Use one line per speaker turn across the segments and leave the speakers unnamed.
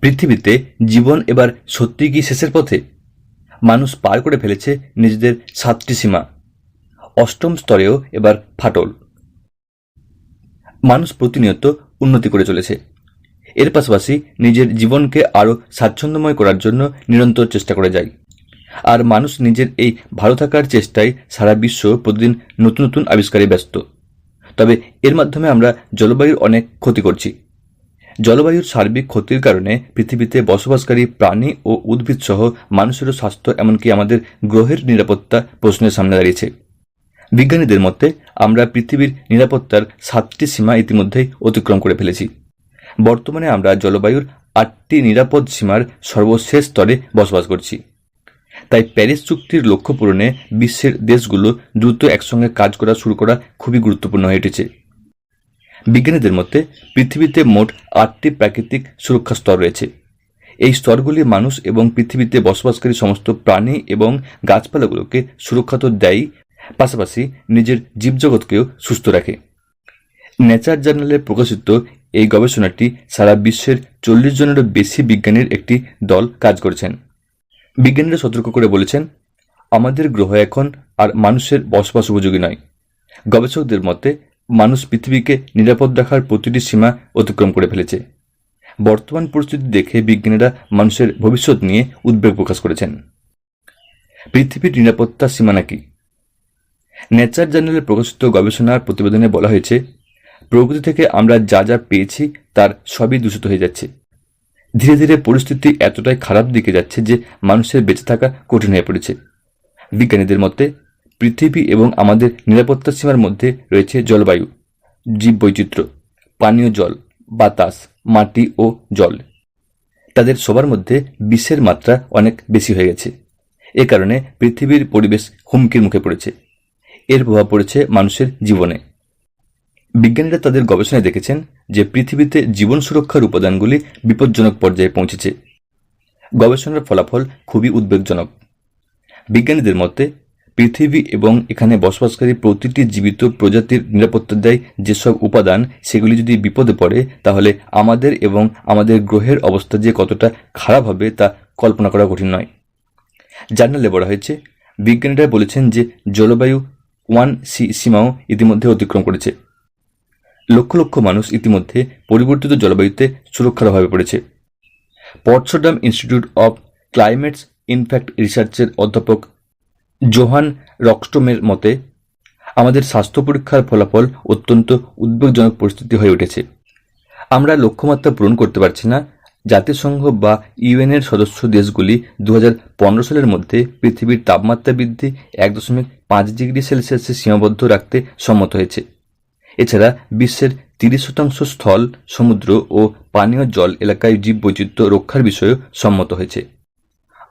পৃথিবীতে জীবন এবার সত্যি কি শেষের পথে? মানুষ পার করে ফেলেছে নিজেদের সাতটি সীমা। অষ্টম স্তরেও এবার ফাটল। মানুষ প্রতিনিয়ত উন্নতি করে চলেছে। এর পাশাপাশি নিজের জীবনকে আরও স্বাচ্ছন্দ্যময় করার জন্য নিরন্তর চেষ্টা করে যায়। আর মানুষ নিজের এই ভালো থাকার চেষ্টায় সারা বিশ্ব প্রতিদিন নতুন নতুন আবিষ্কারে ব্যস্ত। তবে এর মাধ্যমে আমরা জলবায়ুর অনেক ক্ষতি করছি। জলবায়ুর সার্বিক ক্ষতির কারণে পৃথিবীতে বসবাসকারী প্রাণী ও উদ্ভিদ সহ মানুষেরও স্বাস্থ্য এমনকি আমাদের গ্রহের নিরাপত্তা প্রশ্নের সামনে দাঁড়িয়েছে। বিজ্ঞানীদের মতে, আমরা পৃথিবীর নিরাপত্তার সাতটি সীমা ইতিমধ্যেই অতিক্রম করে ফেলেছি। বর্তমানে আমরা জলবায়ুর আটটি নিরাপদ সীমার সর্বশেষ স্তরে বসবাস করছি। তাই প্যারিস চুক্তির লক্ষ্য পূরণে বিশ্বের দেশগুলো দ্রুত একসঙ্গে কাজ করা শুরু করা খুবই গুরুত্বপূর্ণ হয়ে উঠেছে। বিজ্ঞানীদের মতে, পৃথিবীতে মোট আটটি প্রাকৃতিক সুরক্ষা স্তর রয়েছে। এই স্তরগুলি মানুষ এবং পৃথিবীতে বসবাসকারী সমস্ত প্রাণী এবং গাছপালাগুলোকে সুরক্ষা তো দেয় পাশাপাশি নিজের জীবজগৎকেও সুস্থ রাখে। নেচার জার্নালে প্রকাশিত এই গবেষণাটি সারা বিশ্বের চল্লিশ জনেরও বেশি বিজ্ঞানীর একটি দল কাজ করেছেন। বিজ্ঞানীরা সতর্ক করে বলেছেন, আমাদের গ্রহ এখন আর মানুষের বসবাস উপযোগী নয়। গবেষকদের মতে মানুষ পৃথিবীকে নিরাপদ রাখার প্রতিটি সীমা অতিক্রম করে ফেলেছে। বর্তমান পরিস্থিতি দেখে বিজ্ঞানীরা মানুষের ভবিষ্যৎ নিয়ে উদ্বেগ প্রকাশ করেছেন। পৃথিবীর নিরাপত্তা সীমানা কি নেচার জার্নালে প্রকাশিত গবেষণার প্রতিবেদনে বলা হয়েছে, প্রকৃতি থেকে আমরা যা যা পেয়েছি তার সবই দূষিত হয়ে যাচ্ছে। ধীরে ধীরে পরিস্থিতি এতটাই খারাপ দিকে যাচ্ছে যে মানুষের বেঁচে থাকা কঠিন হয়ে পড়েছে। বিজ্ঞানীদের মতে পৃথিবী এবং আমাদের নিরাপত্তা সীমার মধ্যে রয়েছে জলবায়ু, জীববৈচিত্র্য, পানীয় জল, বাতাস, মাটি ও জল। তাদের সবার মধ্যে বিষের মাত্রা অনেক বেশি হয়ে গেছে। এ কারণে পৃথিবীর পরিবেশ হুমকির মুখে পড়েছে। এর প্রভাব পড়েছে মানুষের জীবনে। বিজ্ঞানীরা তাদের গবেষণায় দেখেছেন যে পৃথিবীতে জীবন সুরক্ষার উপাদানগুলি বিপজ্জনক পর্যায়ে পৌঁছেছে। গবেষণার ফলাফল খুবই উদ্বেগজনক। বিজ্ঞানীদের মতে পৃথিবী এবং এখানে বসবাসকারী প্রতিটি জীবিত প্রজাতির নিরাপত্তা দেয় যেসব উপাদান, সেগুলি যদি বিপদে পড়ে, তাহলে আমাদের এবং আমাদের গ্রহের অবস্থা যে কতটা খারাপ হবে তা কল্পনা করা কঠিন নয়। জার্নালে বলা হয়েছে, বিজ্ঞানীরা বলেছেন যে জলবায়ু ওয়ান সি সীমাও ইতিমধ্যে অতিক্রম করেছে। লক্ষ লক্ষ মানুষ ইতিমধ্যে পরিবর্তিত জলবায়ুতে সুরক্ষার অভাবে পড়েছে। Potsdam institute of climates impact রিসার্চের অধ্যাপক জোহান রকস্টোমের মতে, আমাদের স্বাস্থ্য পরীক্ষার ফলাফল অত্যন্ত উদ্বেগজনক পরিস্থিতি হয়ে উঠেছে। আমরা লক্ষ্যমাত্রা পূরণ করতে পারছি না। জাতিসংঘ বা ইউএনের সদস্য দেশগুলি দু হাজার পনেরো সালের মধ্যে পৃথিবীর তাপমাত্রা বৃদ্ধি এক দশমিক পাঁচ ডিগ্রি সেলসিয়াসে সীমাবদ্ধ রাখতে সম্মত হয়েছে। এছাড়া বিশ্বের তিরিশ শতাংশ স্থল, সমুদ্র ও পানীয় জল এলাকায় জীববৈচিত্র্য রক্ষার বিষয়েও সম্মত হয়েছে।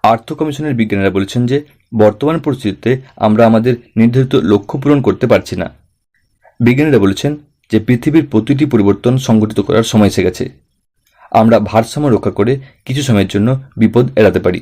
আর্থ কমিশনের বিজ্ঞানীরা বলেছেন যে বর্তমান পরিস্থিতিতে আমরা আমাদের নির্ধারিত লক্ষ্য পূরণ করতে পারছি না। বিজ্ঞানীরা বলেছেন যে পৃথিবীর প্রতিটি পরিবর্তন সংগঠিত করার সময় এসে গেছে। আমরা ভারসাম্য রক্ষা করে কিছু সময়ের জন্য বিপদ এড়াতে পারি।